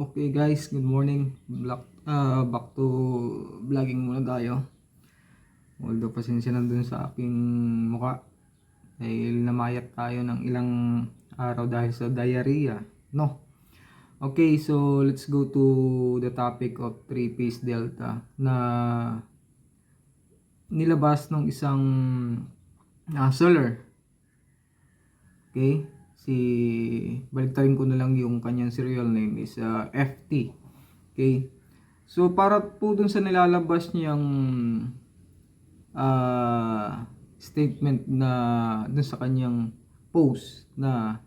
Okay guys, good morning. Black, ah, back to vlogging muna tayo. Although pasensya na dun sa aking muka. Dahil namayat tayo ng ilang araw dahil sa diarrhea. No. Okay, so let's go to the topic of three-piece delta na nilabas ng isang ah, seller. Okay? Si baliktarin ko na lang yung kanyang serial name is uh, FT. Okay? So para po dun sa nilalabas niyang ah, statement na dun sa kanyang post na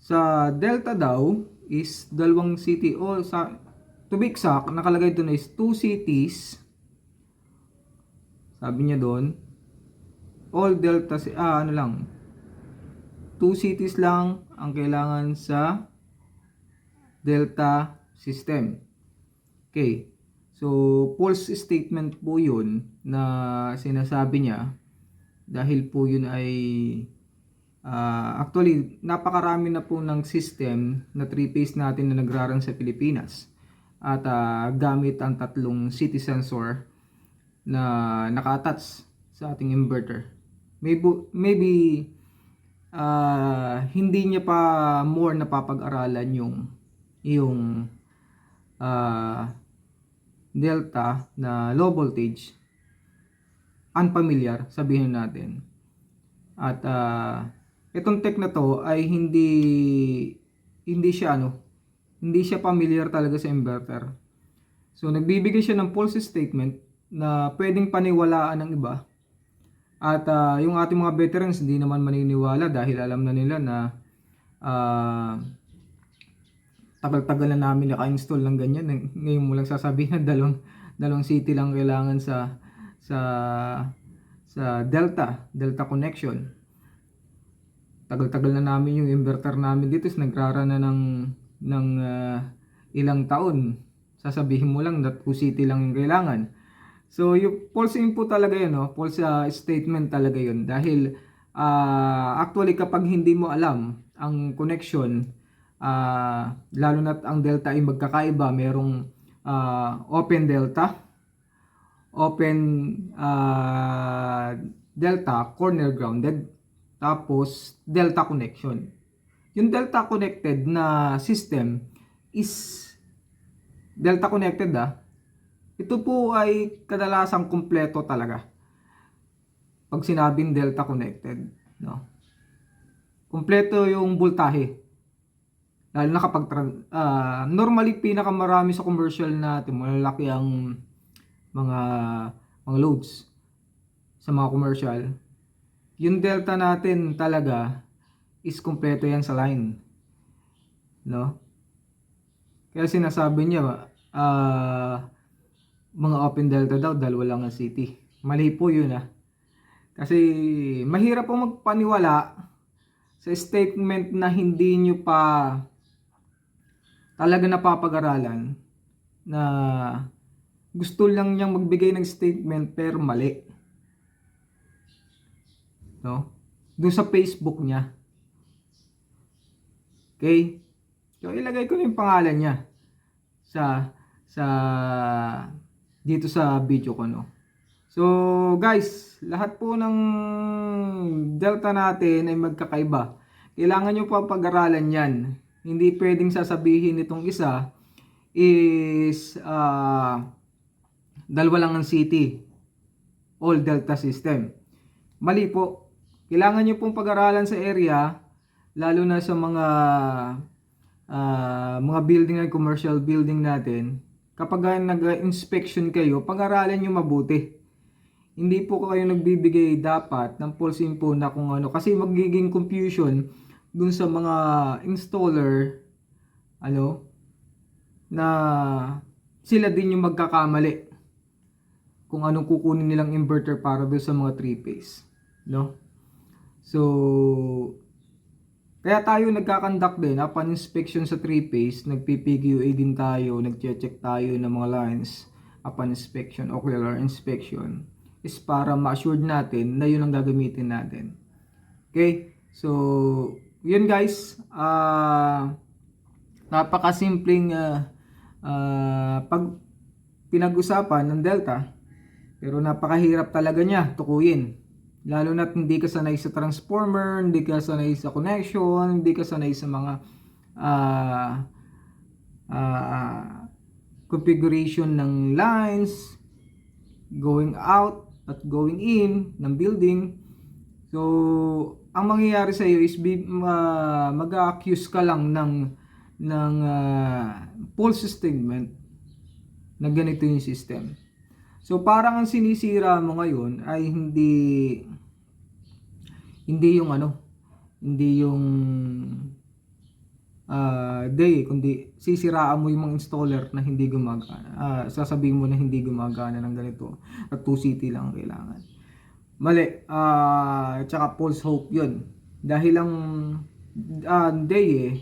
sa Delta daw is dalawang city o sa to be exact nakalagay doon is two cities sabi niya doon all Delta ah ano lang two cities lang ang kailangan sa Delta system. Okay. So, false statement po yun na sinasabi niya dahil po yun ay ah, actually napakarami na po ng system na three-phase natin na nagrarun sa Pilipinas at ah, gamit ang tatlong city sensor na naka-attach sa ating inverter. Maybe, maybe ah, hindi niya pa more napapag-aralan yung yung ah, delta na low voltage. Unfamiliar sabihin natin. At ah, itong tech na to ay hindi hindi siya ano hindi siya familiar talaga sa inverter. So nagbibigay siya ng false statement na pwedeng paniwalaan ng iba at ah, yung ating mga veterans hindi naman maniniwala dahil alam na nila na ah, tagal-tagal na namin naka-install ng ganyan. Eh, Ngayon mo lang sasabihin na dalawang, dalawang city lang kailangan sa sa sa Delta, Delta connection. Tagal-tagal na namin yung inverter namin dito, is nagrara na ng ng ah, ilang taon. Sasabihin mo lang that 2 city lang yung kailangan. So, yung false info talaga yun, no? false ah, statement talaga yun. Dahil, ah, actually, kapag hindi mo alam ang connection, ah, lalo na ang delta ay magkakaiba, merong ah, open delta, open ah, delta, corner grounded, tapos delta connection. Yung delta connected na system is delta connected ah, ito po ay kadalasang kumpleto talaga. Pag sinabing delta connected, no. Kumpleto yung voltahe. Lalo na kapag ah, normally pinakamarami sa commercial natin, malalaki ang mga mga loads sa mga commercial. Yung delta natin talaga is kumpleto yan sa line. No? Kaya sinasabi niya, ah mga open delta daw, dalawa lang ang city. Mali po yun ah. Kasi mahirap po magpaniwala sa statement na hindi nyo pa talaga napapag-aralan na gusto lang niyang magbigay ng statement pero mali. No? Doon sa Facebook niya. Okay? So ilagay ko na yung pangalan niya sa sa dito sa video ko no. So guys, lahat po ng delta natin ay magkakaiba. Kailangan nyo pa pag-aralan yan. Hindi pwedeng sasabihin nitong isa is ah dalawa lang ang city. All delta system. Mali po. Kailangan nyo pong pag-aralan sa area lalo na sa mga ah, mga building and commercial building natin kapag nag-inspection kayo, pag-aralan nyo mabuti. Hindi po kayo nagbibigay dapat ng false info na kung ano. Kasi magiging confusion dun sa mga installer, ano, na sila din yung magkakamali kung anong kukunin nilang inverter para doon sa mga 3-phase. No? So, kaya tayo nagkakandak din upon inspection sa 3-phase, nagpi-PQA din tayo, nagche-check tayo ng mga lines upon inspection, ocular inspection, is para ma-assured natin na yun ang gagamitin natin. Okay? So, yun guys, ah napakasimpleng ah, ah, pag pinag-usapan ng Delta pero napakahirap talaga niya tukuyin lalo na't hindi ka sanay sa transformer hindi ka sanay sa connection hindi ka sanay sa mga ah, ah, configuration ng lines going out at going in ng building so ang mangyayari sa iyo is bi- ma- mag-accuse ka lang ng ng ah, false statement na ganito yung system. So parang ang sinisira mo ngayon ay hindi hindi yung ano, hindi yung ah day, kundi sisiraan mo yung mga installer na hindi gumagana. Ah, sasabihin mo na hindi gumagana ng ganito at 2 city lang ang kailangan. Mali. Ah, tsaka false hope 'yun. Dahil ang ah, day eh,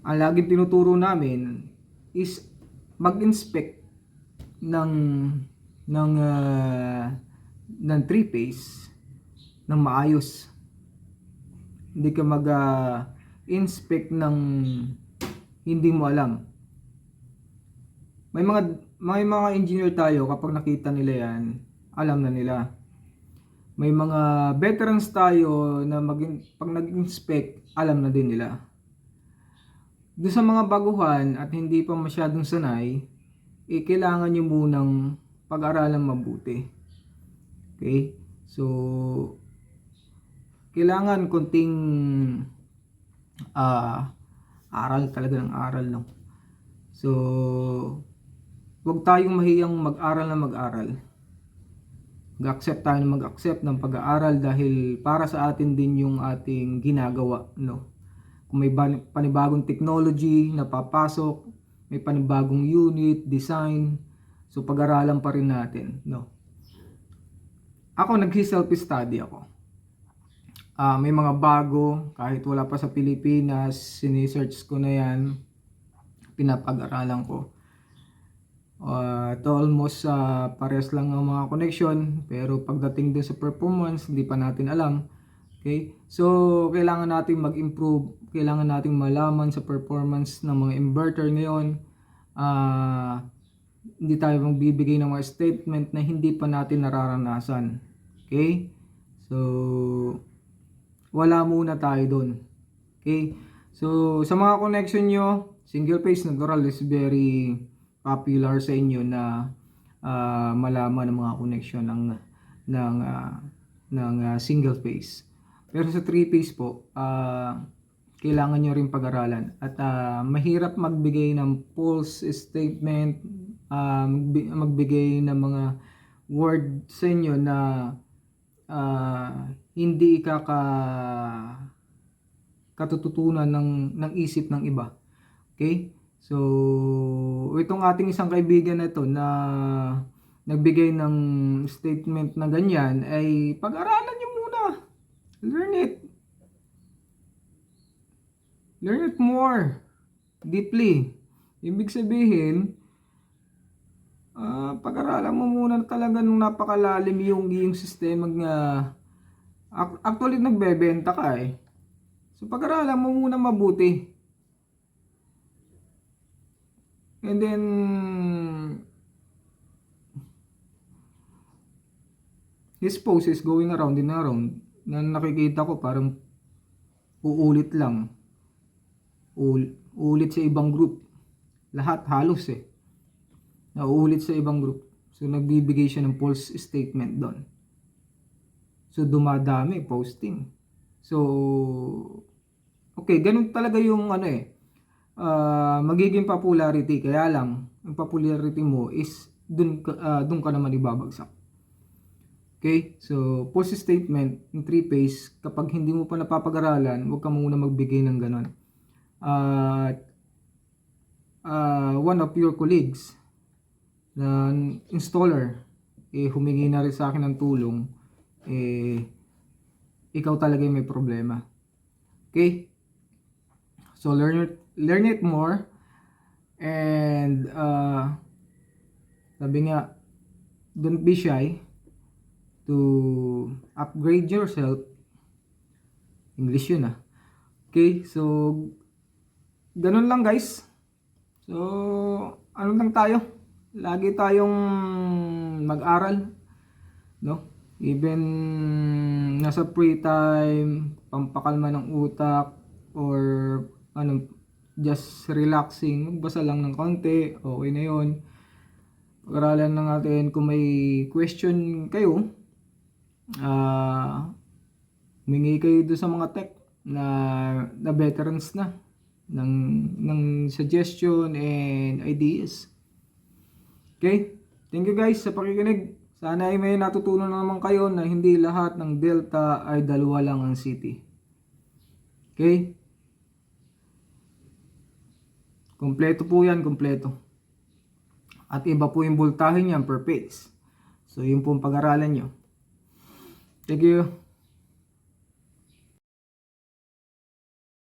ang laging tinuturo namin is mag-inspect ng ng ah, ng three phase ng maayos. Hindi ka mag ah, inspect ng hindi mo alam. May mga may mga engineer tayo kapag nakita nila 'yan, alam na nila. May mga veterans tayo na mag pag nag-inspect, alam na din nila. Doon sa mga baguhan at hindi pa masyadong sanay, eh, kailangan nyo munang pag-aralan mabuti. Okay? So, kailangan konting ah aral talaga ng aral no. So, huwag tayong mahiyang mag-aral na mag-aral. Mag-accept tayo na mag-accept ng pag-aaral dahil para sa atin din yung ating ginagawa, no. Kung may panibagong technology na papasok, may panibagong unit, design, so pag-aralan pa rin natin, no. Ako nag-self-study ako. Ah, may mga bago, kahit wala pa sa Pilipinas, sinesearch ko na yan, pinapag-aralan ko. Uh, ito almost ah, pares lang ang mga connection, pero pagdating dun sa performance, hindi pa natin alam. Okay? So, kailangan natin mag-improve, kailangan natin malaman sa performance ng mga inverter ngayon. Ah, hindi tayo magbibigay ng mga statement na hindi pa natin nararanasan. Okay? So, wala muna tayo doon. Okay? So, sa mga connection nyo, single phase natural is very popular sa inyo na ah, malaman ang mga connection ng ng ah, ng ah, single phase. Pero sa three phase po, ah, kailangan nyo rin pag-aralan at ah, mahirap magbigay ng false statement, magbi- magbigay ng mga word sa inyo na ah, hindi ikaka katututunan ng ng isip ng iba. Okay? So, itong ating isang kaibigan na ito na nagbigay ng statement na ganyan ay pag-aralan muna. Learn it. Learn it more deeply. Ibig sabihin, ah pag-aralan mo muna talaga nung napakalalim yung yung sistema nga ac- actually nagbebenta ka eh. So pag-aralan mo muna mabuti. And then his post is going around and around na nakikita ko parang uulit lang. Ul- ulit sa ibang group. Lahat halos eh. Nauulit sa ibang group. So nagbibigay siya ng false statement doon. So dumadami posting. So okay, ganun talaga yung ano eh. ah, magiging popularity kaya lang ang popularity mo is dun ah, dun ka naman ibabagsak. Okay? So, false statement in three phase, kapag hindi mo pa napapag-aralan, huwag ka muna magbigay ng ganon. At ah, one of your colleagues na installer eh humingi na rin sa akin ng tulong eh ikaw talaga yung may problema. Okay? So learn it learn it more and uh, sabi nga don't be shy to upgrade yourself English yun ah okay so ganun lang guys. So, ano lang tayo? Lagi tayong mag-aral, no? Even nasa free time, pampakalma ng utak or ano, just relaxing, magbasa lang ng konti, okay na 'yon. Pag-aralan lang natin kung may question kayo, ah humingi kayo doon sa mga tech na, na veterans na ng, ng suggestion and ideas. Okay? Thank you guys sa pakikinig. Sana ay may natutunan na naman kayo na hindi lahat ng Delta ay dalawa lang ang city. Okay? Kompleto po yan, kompleto. At iba po yung voltahe niyan per phase. So, yun po ang pag-aralan nyo. Thank you.